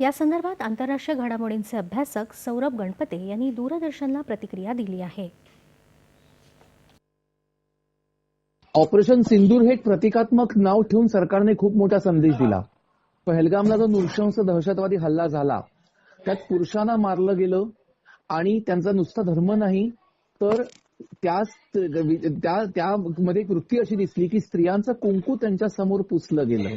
या संदर्भात आंतरराष्ट्रीय घडामोडींचे अभ्यासक सौरभ गणपते यांनी दूरदर्शनला प्रतिक्रिया दिली आहे. ऑपरेशन सिंदूर हे एक प्रतिकात्मक नाव ठेवून सरकारने खूप मोठा संदेश दिला. पहलगामला जो नृशंस दहशतवादी हल्ला झाला त्यात पुरुषांना मारलं गेलं आणि त्यांचा नुसता धर्म नाही तर त्या त्या त्यामध्ये एक वृत्ती अशी दिसली की स्त्रियांचं कुंकू त्यांच्यासमोर पुसलं गेलं.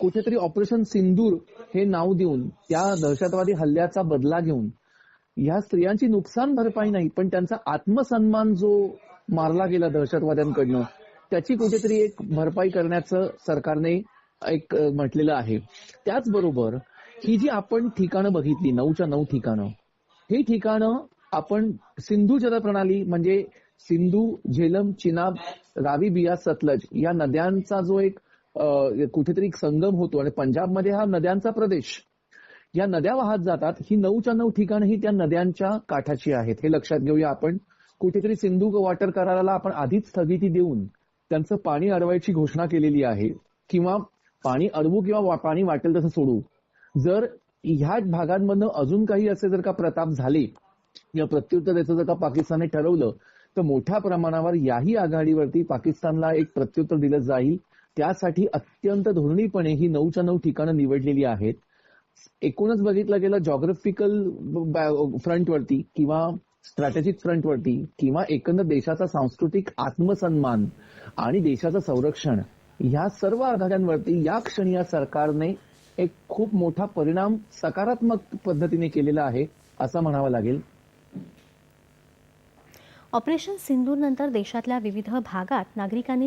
कुठेतरी ऑपरेशन सिंदूर हे नाव देऊन त्या दहशतवादी हल्ल्याचा बदला घेऊन ह्या स्त्रियांची नुकसान भरपाई नाही पण त्यांचा आत्मसन्मान जो मारला गेला दहशतवाद्यांकडनं त्याची कुठेतरी एक भरपाई करण्याचं सरकारने एक म्हटलेलं आहे. त्याचबरोबर ही जी आपण ठिकाणं बघितली नऊच्या नऊ ठिकाणं ही ठिकाणं आपण सिंधू जलप्रणाली म्हणजे सिंधू झेलम चिनाब रावी बिया सतलज या नद्यांचा जो एक कुठेतरी एक संगम होतो आणि पंजाबमध्ये हा नद्यांचा प्रदेश. या नद्या वाहत जातात. ही नऊच्या नऊ ठिकाणं ही त्या नद्यांच्या काठाची आहेत. हे लक्षात घेऊया आपण. कुठेतरी सिंधू वॉटर कराराला आपण आधीच स्थगिती देऊन त्यांचं पाणी अडवायची घोषणा केलेली आहे. किंवा पाणी अडवू किंवा पाणी वाटेल तसं सोडू. जर ह्या भागांमधनं अजून काही असे जर का प्रताप झाले या प्रत्युत्तर द्यायचं जर का पाकिस्तानने ठरवलं तर मोठ्या प्रमाणावर याही आघाडीवरती पाकिस्तानला एक प्रत्युत्तर दिलं जाईल. त्यासाठी अत्यंत धोरणीपणे ही नऊच्या नऊ ठिकाणं निवडलेली आहेत. एकूणच बघितलं गेलं जॉग्राफिकल फ्रंटवरती किंवा स्ट्रॅटेजिक फ्रंटवरती किंवा एकंदर देशाचा सांस्कृतिक आत्मसन्मान आणि देशाचं संरक्षण ह्या सर्व आघाड्यांवरती या क्षणी या सरकारने एक खूप मोठा परिणाम सकारात्मक पद्धतीने केलेला आहे असं म्हणावं लागेल. ऑपरेशन सिंदूर नंतर देशातल्या विविध भागात नागरिकांनी